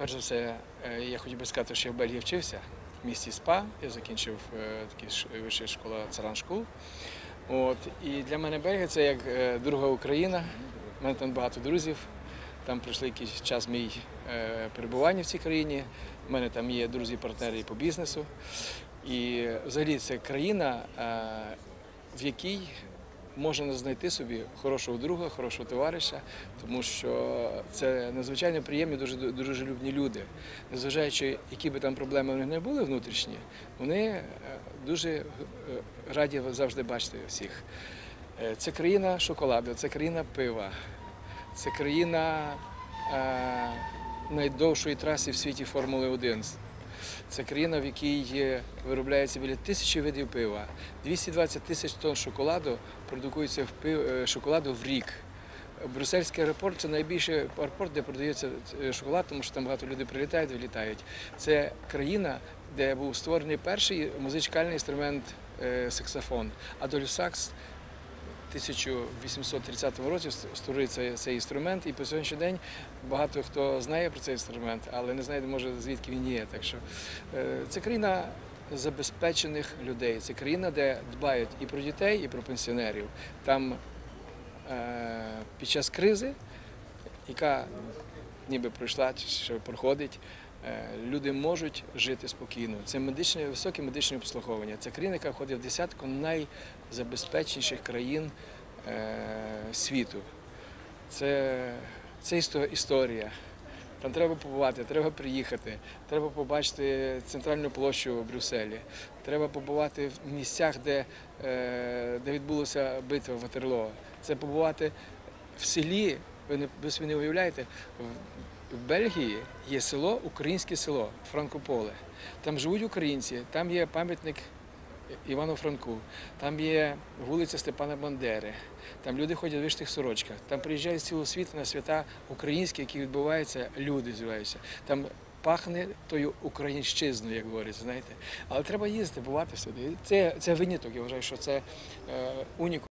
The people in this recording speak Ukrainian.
Перш за все, е, я хотів би сказати, що я в Бельгії вчився в місті СПА. Я закінчив е, такий вища школа Царан Шкул. От, і для мене Бельгія це як е, друга Україна. У мене там багато друзів. Там пройшли якийсь час мій перебування в цій країні. У мене там є друзі, партнери і по бізнесу. І взагалі це країна, в якій можна знайти собі хорошого друга, хорошого товариша, тому що це надзвичайно приємні, дуже дружелюбні люди. Незважаючи, які би там проблеми в них не були внутрішні, вони е, дуже е, раді завжди бачити всіх. Е, Це країна шоколаду, це країна пива, це країна найдовшої траси в світі Формули 1. Це країна, в якій виробляється біля тисячі видів пива. 220 тисяч тонн шоколаду продукується в пив, е, шоколаду в рік. Брюссельський аеропорт це найбільший аеропорт, де продається е, шоколад, тому що там багато людей прилітають, вилітають. Це країна, де був створений перший музикальний інструмент е, саксофон. Адольф Сакс 1830 році створив цей, інструмент, і по сьогоднішній день багато хто знає про цей інструмент, але не знає, може, звідки він є. Так що е, це країна забезпечених людей. Це країна, де дбають і про дітей, і про пенсіонерів. Там е, під час кризи, яка ніби пройшла чи проходить. Е, Люди можуть жити спокійно. Це медичне, високе медичне обслуговування. Це країна, яка входить в десятку найзабезпеченіших країн е, світу. Це, це істо- історія. Там треба побувати, треба приїхати, треба побачити центральну площу в Брюсселі, треба побувати в місцях, де, е, де відбулася битва в Ватерлоо. Це побувати в селі, ви не ви собі не уявляєте, в, Бельгії є село, українське село, Франкополе. Там живуть українці, там є пам'ятник Івану Франку, там є вулиця Степана Бандери, там люди ходять в вишитих сорочках, там приїжджають з цілого світу на свята українські, які відбуваються, люди з'являються. Там пахне тою українщизною, як говориться, знаєте. Але треба їздити, бувати сюди. Це, це виняток, я вважаю, що це е, унікум.